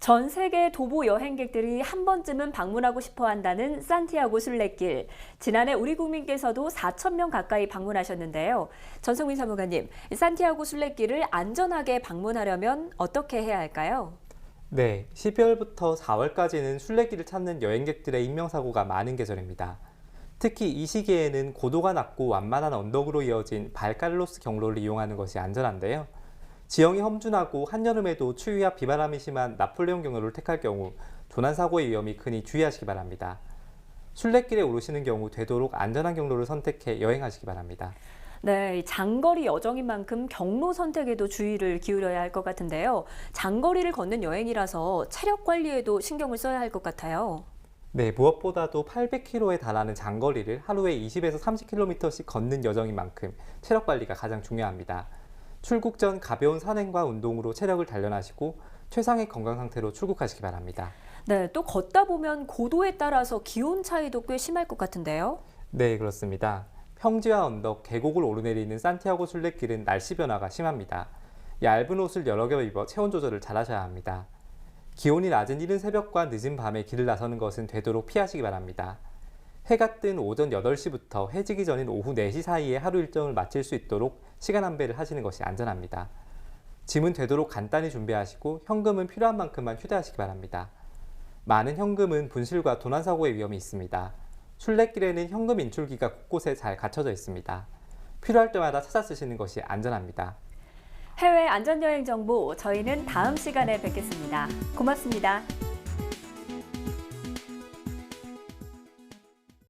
전 세계 도보 여행객들이 한 번쯤은 방문하고 싶어 한다는 산티아고 순례길. 지난해 우리 국민께서도 4천 명 가까이 방문하셨는데요. 전성민 사무관님, 산티아고 순례길을 안전하게 방문하려면 어떻게 해야 할까요? 네, 12월부터 4월까지는 순례길을 찾는 여행객들의 인명사고가 많은 계절입니다. 특히 이 시기에는 고도가 낮고 완만한 언덕으로 이어진 발카를로스 경로를 이용하는 것이 안전한데요. 지형이 험준하고 한여름에도 추위와 비바람이 심한 나폴레옹 경로를 택할 경우 조난 사고의 위험이 크니 주의하시기 바랍니다. 순례길에 오르시는 경우 되도록 안전한 경로를 선택해 여행하시기 바랍니다. 네, 이 장거리 여정인 만큼 경로 선택에도 주의를 기울여야 할 것 같은데요. 장거리를 걷는 여행이라서 체력 관리에도 신경을 써야 할 것 같아요. 네, 무엇보다도 800km에 달하는 장거리를 하루에 20에서 30km씩 걷는 여정인 만큼 체력 관리가 가장 중요합니다. 출국 전 가벼운 산행과 운동으로 체력을 단련하시고 최상의 건강 상태로 출국하시기 바랍니다. 네, 또 걷다 보면 고도에 따라서 기온 차이도 꽤 심할 것 같은데요. 네, 그렇습니다. 평지와 언덕, 계곡을 오르내리는 산티아고 순례길은 날씨 변화가 심합니다. 얇은 옷을 여러 겹 입어 체온 조절을 잘 하셔야 합니다. 기온이 낮은 이른 새벽과 늦은 밤에 길을 나서는 것은 되도록 피하시기 바랍니다. 해가 뜬 오전 8시부터 해지기 전인 오후 4시 사이에 하루 일정을 마칠 수 있도록 시간 안배를 하시는 것이 안전합니다. 짐은 되도록 간단히 준비하시고 현금은 필요한 만큼만 휴대하시기 바랍니다. 많은 현금은 분실과 도난사고의 위험이 있습니다. 순례길에는 현금 인출기가 곳곳에 잘 갖춰져 있습니다. 필요할 때마다 찾아 쓰시는 것이 안전합니다. 해외 안전여행 정보 저희는 다음 시간에 뵙겠습니다. 고맙습니다.